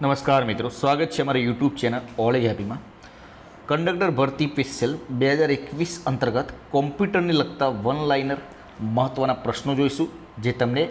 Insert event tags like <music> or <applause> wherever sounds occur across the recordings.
નમસ્કાર મિત્રો, સ્વાગત છે અમારા યુટ્યુબ ચેનલ ઓલેજ હેપીમાં કંડક્ટર ભરતી સ્પેશિયલ બે હજાર એકવીસ અંતર્ગત કોમ્પ્યુટરને લગતા વન લાઇનર મહત્ત્વના પ્રશ્નો જોઈશું, જે તમને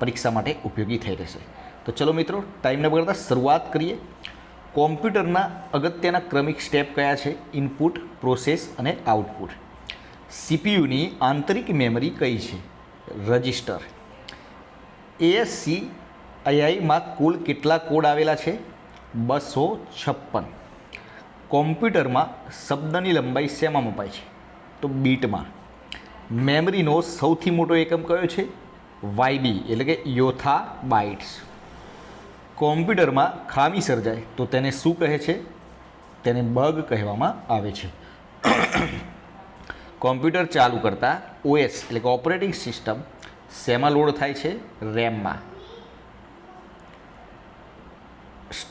પરીક્ષા માટે ઉપયોગી થઈ રહેશે. તો ચલો મિત્રો ટાઈમને બગડતા શરૂઆત કરીએ. કોમ્પ્યુટરના અગત્યના ક્રમિક સ્ટેપ કયા છે? ઇનપુટ પ્રોસેસ અને આઉટપુટ સીપીયુની આંતરિક મેમરી કઈ છે? રજિસ્ટર એએસસી આઈઆઈમાં કુલ કેટલા કોડ આવેલા છે? બસો છપ્પન. કોમ્પ્યુટરમાં શબ્દની લંબાઈ શેમાં મપાય છે? તો બીટમાં. મેમરીનો સૌથી મોટો એકમ કયો છે? વાયબી, એટલે કે યોથા બાઇટ્સ. કોમ્પ્યુટરમાં ખામી સર્જાય, તો તેને શું કહે છે? તેને બગ કહેવામાં આવે છે. <coughs> કોમ્પ્યુટર ચાલુ કરતાં ઓએસ, એટલે કે ઓપરેટિંગ સિસ્ટમ, શેમાં લોડ થાય છે? રેમમાં.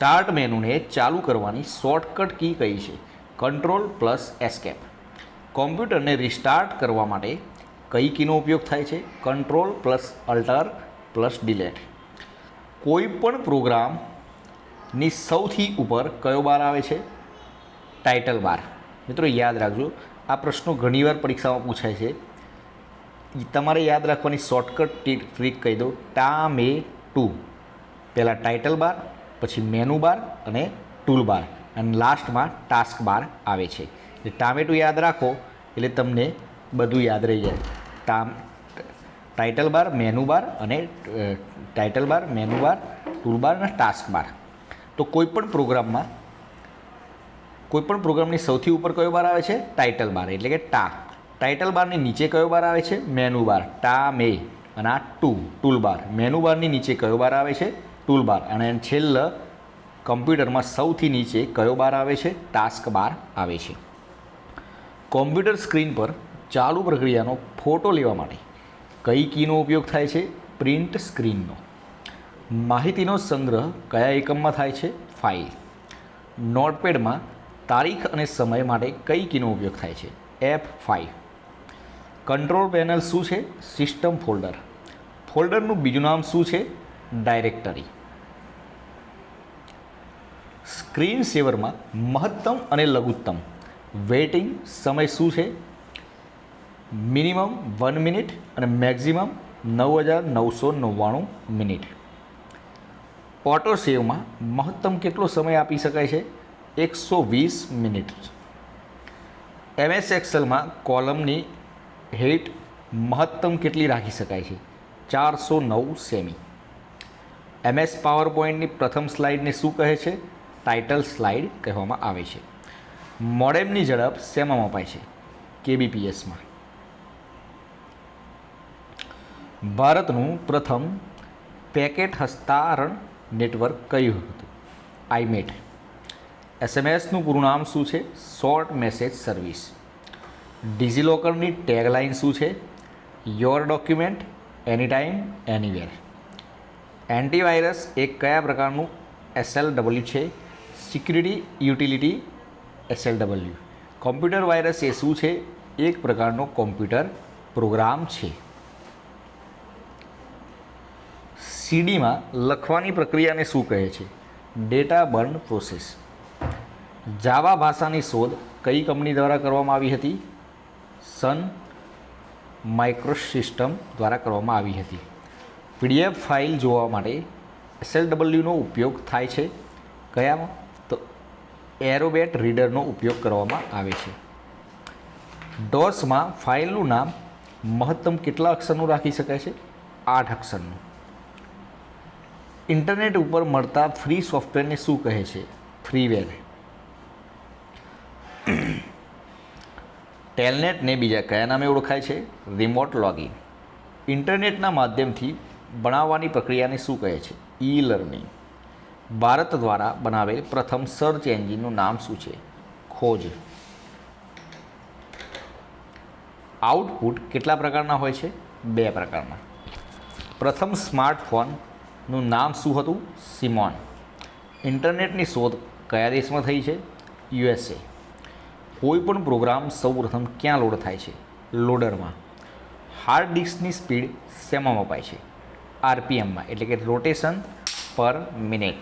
સ્ટાર્ટ મેનુને ચાલુ કરવાની શોર્ટકટ કી કઈ છે. કંટ્રોલ પ્લસ એસ્કેપ કોમ્પ્યુટરને રિસ્ટાર્ટ કરવા માટે કઈ કીનો ઉપયોગ થાય છે? Control plus alter plus delete કોઈ પણ પ્રોગ્રામની સૌથી ઉપર કયો બાર આવે છે? ટાઇટલ બાર મિત્રો, યાદ રાખજો, આ પ્રશ્નો ઘણીવાર પરીક્ષામાં પૂછાય છે. તમારે યાદ રાખવાની શોર્ટકટ ટ્રીક કહી દો ટા મે ટુ. પહેલાં ટાઇટલ બાર પછી મેનુ બાર અને ટૂલ બાર અને લાસ્ટમાં ટાસ્ક બાર આવે છે. એટલે ટામેટું યાદ રાખો, એટલે તમને બધું યાદ રહી જાય. ટામ ટાઇટલ બાર મેનુ બાર અને title bar menu bar tool bar અને ટાસ્ક બાર તો કોઈપણ પ્રોગ્રામમાં કોઈપણ પ્રોગ્રામની સૌથી ઉપર કયો બાર આવે છે? ટાઇટલ બાર એટલે કે ટા. ટાઇટલ બારની નીચે કયો બાર આવે છે? મેનુ બાર ટા, મે. અને આ ટુ ટૂલ બાર મેનુ બારની નીચે કયો બાર આવે છે? ટૂલ બાર અને છેલ્લે કમ્પ્યુટરમાં સૌથી નીચે કયો બાર આવે છે? ટાસ્ક બાર આવે છે. કોમ્પ્યુટર સ્ક્રીન પર ચાલુ પ્રક્રિયાનો ફોટો લેવા માટે કઈ કીનો ઉપયોગ થાય છે? પ્રિન્ટ સ્ક્રીનનો. માહિતીનો સંગ્રહ કયા એકમમાં થાય છે? ફાઇલ. નોટપેડમાં તારીખ અને સમય માટે કઈ કીનો ઉપયોગ થાય છે? એફ ફાઇવ કંટ્રોલ પેનલ શું છે? System folder. ફોલ્ડરનું બીજું નામ શું છે? ડાયરેક્ટરી. સ્ક્રીન સેવરમાં મહત્તમ અને લઘુત્તમ. વેઇટિંગ સમય શું છે? મિનિમમ વન મિનિટ અને મેક્ઝિમમ નવ હજાર નવસો નવ્વાણું મિનિટ. ઓટો સેવમાં મહત્તમ કેટલો સમય આપી શકાય છે? એકસો વીસ મિનિટ. એમએસ એક્સેલમાં કોલમની હેટ મહત્તમ કેટલી રાખી શકાય છે? ચારસો નવ સેમી. એમએસ પાવર પોઈન્ટની પ્રથમ સ્લાઇડને શું કહે છે? ટાઇટલ સ્લાઇડ કહેવામાં આવે છે. મોડેમની ઝડપ શેમાં મપાય છે? કેબીપીએસમાં ભારતનું પ્રથમ પેકેટ હસ્તારણ નેટવર્ક કયું હતું? આઈમેટ એસએમએસનું પૂરું નામ શું છે? Short message service. ડિજિલોકરની ટેગલાઇન શું છે? Your document any time anywhere. Antivirus એક કયા પ્રકારનું એસએલ ડબલ્યુ છે? સિક્યુરિટી, યુટિલિટી એસએલડબલ્યુ કોમ્પ્યુટર વાયરસ એ શું છે? એક પ્રકારનો કોમ્પ્યુટર પ્રોગ્રામ છે. સીડીમાં લખવાની પ્રક્રિયાને શું કહે છે? Data burn process. જાવા ભાષાની શોધ કઈ કંપની દ્વારા કરવામાં આવી હતી? સન માઇક્રોસિસ્ટમ દ્વારા કરવામાં આવી હતી. પીડીએફ ફાઇલ જોવા માટે એસએલડબલ્યુનો ઉપયોગ થાય છે. કયામાં? તો એરોબેટ રીડરનો ઉપયોગ કરવામાં આવે છે. ડોસમાં ફાઇલનું નામ મહત્તમ કેટલા અક્ષરનું રાખી શકાય છે? આઠ અક્ષરનું. ઇન્ટરનેટ ઉપર મળતા ફ્રી સોફ્ટવેરને શું કહે છે? ફ્રીવેર. ટેલનેટને બીજા કયા નામે ઓળખાય છે? Remote login. ઇન્ટરનેટના માધ્યમથી ભણાવવાની પ્રક્રિયાને શું કહે છે? ઈ લર્નિંગ ભારત દ્વારા બનાવેલ પ્રથમ સર્ચ એન્જિનનું નામ શું છે? ખોજ. આઉટપુટ કેટલા પ્રકારના હોય છે? બે પ્રકારના. પ્રથમ સ્માર્ટફોનનું નામ શું હતું? સિમોન ઇન્ટરનેટની શોધ કયા દેશમાં થઈ છે? યુએસએ કોઈપણ પ્રોગ્રામ સૌપ્રથમ ક્યાં લોડ થાય છે? લોડરમાં. હાર્ડ ડિસ્કની સ્પીડ શેમાં મપાય છે? આરપીએમમાં, એટલે કે રોટેશન પર મિનિટ.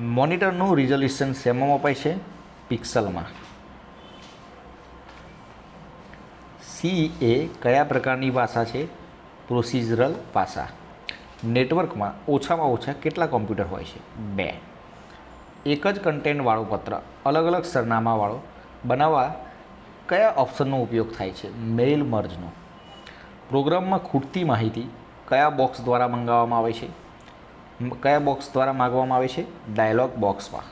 મોનિટરનું રિઝોલ્યુશન શેમાં અપાય છે પિક્સલમાં. સી એ કયા પ્રકારની ભાષા છે? પ્રોસિજરલ ભાષા. નેટવર્કમાં ઓછામાં ઓછા કેટલા કોમ્પ્યુટર હોય છે? બે. એક જ કન્ટેન્ટવાળો પત્ર અલગ અલગ સરનામાવાળો, બનાવવા કયા ઓપ્શનનો ઉપયોગ થાય છે? મેઇલ મર્જનો. પ્રોગ્રામમાં ખૂટતી માહિતી કયા બોક્સ દ્વારા મંગાવવામાં આવે છે? કયા બોક્સ દ્વારા માગવામાં આવે છે? ડાયલોગ બોક્સમાં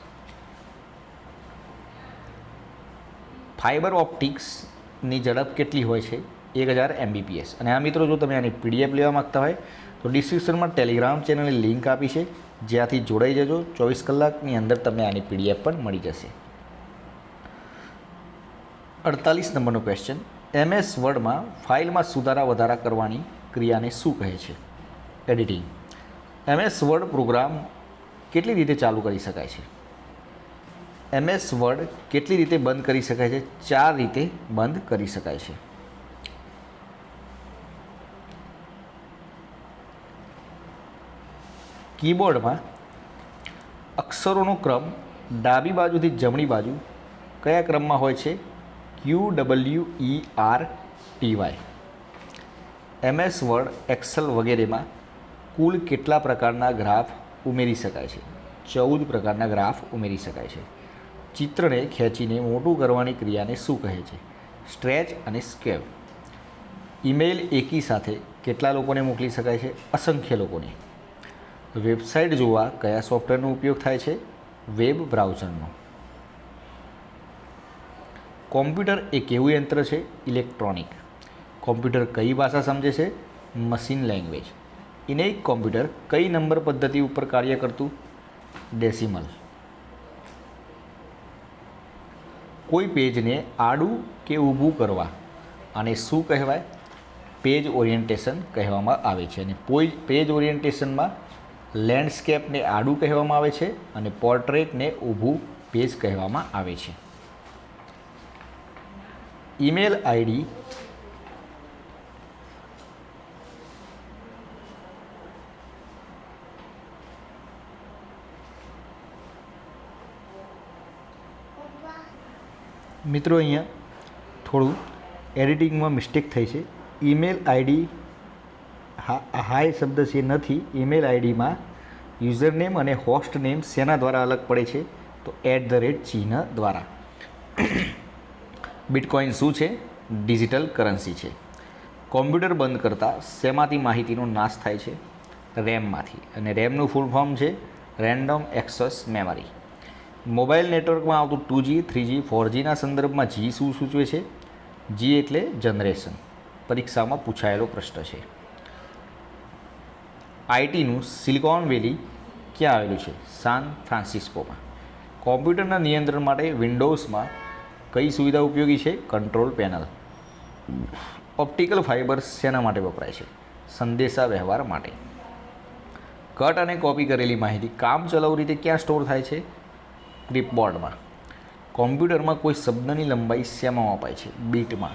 ફાઇબર ઓપ્ટિક્સની ઝડપ કેટલી હોય છે? એક હજાર એમબીપીએસ અને આ મિત્રો, જો તમે આની પીડીએફ લેવા માગતા હોય, તો ડિસ્ક્રિપ્શનમાં ટેલિગ્રામ ચેનલની લિંક આપી છે. જ્યાંથી જોડાઈ જજો. ચોવીસ કલાકની અંદર તમને આની પીડીએફ પણ મળી જશે. અડતાલીસ નંબરનો ક્વેશ્ચન એમએસ વર્ડમાં ફાઇલમાં સુધારા વધારા કરવાની ક્રિયાને શું કહે છે? એડિટિંગ એમએસ વર્ડ પ્રોગ્રામ કેટલી રીતે ચાલુ કરી શકાય છે? એમએસ વર્ડ કેટલી રીતે બંધ કરી શકાય છે? ચાર રીતે બંધ કરી શકાય છે. કીબોર્ડમાં અક્ષરોનો ક્રમ ડાબી બાજુથી જમણી બાજુ કયા ક્રમમાં હોય છે? Q W E R T Y MS word, excel વગેરેમાં કુલ કેટલા પ્રકારના ગ્રાફ ઉમેરી શકાય છે? ચૌદ પ્રકારના ગ્રાફ ઉમેરી શકાય છે. ચિત્રને ખેંચીને મોટું કરવાની ક્રિયાને શું કહે છે? સ્ટ્રેચ અને સ્કેવ ઈમેલ એકી સાથે કેટલા લોકોને મોકલી શકાય છે? અસંખ્ય લોકોને. વેબસાઇટ જોવા કયા સોફ્ટવેરનો ઉપયોગ થાય છે? વેબ બ્રાઉઝરનો. કોમ્પ્યુટર એક એવું યંત્ર છે? ઇલેક્ટ્રોનિક. કોમ્પ્યુટર કઈ ભાષા સમજે છે? Machine language. ઇનેક કોમ્પ્યુટર કઈ નંબર પદ્ધતિ ઉપર કાર્ય કરતું? ડેસિમલ. કોઈ પેજને આડું કે ઊભું કરવા અને શું કહેવાય? પેજ ઓરિએન્ટેશન કહેવામાં આવે છે અને પેજ ઓરિએન્ટેશનમાં લેન્ડસ્કેપને આડું કહેવામાં આવે છે અને પોર્ટ્રેટને ઊભું પેજ કહેવામાં આવે છે. ઈમેલ આઈડી મિત્રો અહીંયા થોડું એડિટિંગમાં મિસ્ટેક થઈ છે. ઈમેલ આઈડી હા હાય શબ્દ છે નથી. ઈમેલ આઈડીમાં યુઝર નેમ અને હોસ્ટ નેમ શેના દ્વારા અલગ પડે છે? તો એટ ધ રેટ ચિહ્ન દ્વારા. <coughs> બિટકોઇન શું છે? ડિજિટલ કરન્સી છે. કોમ્પ્યુટર બંધ કરતાં શેમાંથી માહિતીનો નાશ થાય છે? રેમમાંથી અને રેમનું ફૂલ ફોર્મ છે? રેન્ડમ એક્સેસ મેમરી મોબાઈલ નેટવર્કમાં આવતું two G, three G, four જીના સંદર્ભમાં જી શું સૂચવે છે? જી એટલે જનરેશન. પરીક્ષામાં પૂછાયેલો પ્રશ્ન છે. આઈટીનું સિલિકોન વેલી ક્યાં આવેલું છે? સાન ફ્રાન્સિસ્કોમાં. કોમ્પ્યુટરના નિયંત્રણ માટે વિન્ડોઝમાં કઈ સુવિધા ઉપયોગી છે? Control panel. ઓપ્ટિકલ ફાઇબર શેના માટે વપરાય છે? સંદેશા વ્યવહાર માટે. કટ અને કોપી કરેલી માહિતી કામચલાઉ રીતે ક્યાં સ્ટોર થાય છે? ક્લિપબોર્ડમાં કોમ્પ્યુટરમાં કોઈ શબ્દની લંબાઈ શેમાં અપાય છે? બીટમાં.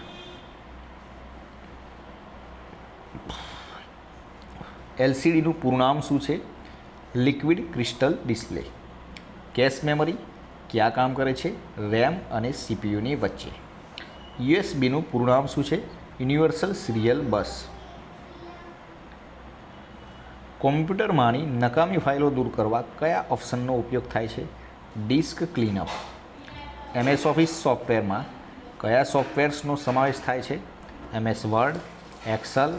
એલસીડીનું પૂર્ણામ શું છે? Liquid crystal display. Cache memory ક્યાં કામ કરે છે? રેમ અને સીપીયુની વચ્ચે. યુએસબીનું પૂર્ણામ શું છે? યુનિવર્સલ સિરિયલ બસ. કોમ્પ્યુટરમાંની નકામી ફાઇલો દૂર કરવા કયા ઓપ્શનનો ઉપયોગ થાય છે? Disk clean-up. એમએસ ઓફિસ સોફ્ટવેરમાં કયા સોફ્ટવેર્સનો સમાવેશ થાય છે? MS word, excel,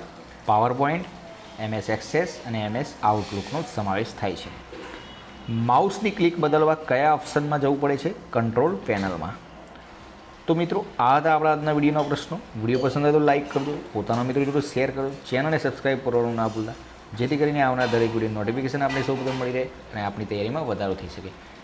PowerPoint, MS access અને એમએસ આઉટલુકનો સમાવેશ થાય છે. માઉસની ક્લિક બદલવા કયા ઓપ્શનમાં જવું પડે છે? કંટ્રોલ પેનલમાં. તો મિત્રો, આ હતા આપણા આજના વિડીયોનો પ્રશ્નો. વીડિયો પસંદ આવે તો લાઇક કરજો. પોતાના મિત્રો જોડે શેર કરો. ચેનલને સબસ્ક્રાઈબ કરવાનું ના ભૂલતા. જેથી કરીને આવનાર દરેક વીડિયો નોટિફિકેશન આપણે સૌપ્રથમ મળી રહે અને આપણી તૈયારીમાં વધારો થઈ શકે.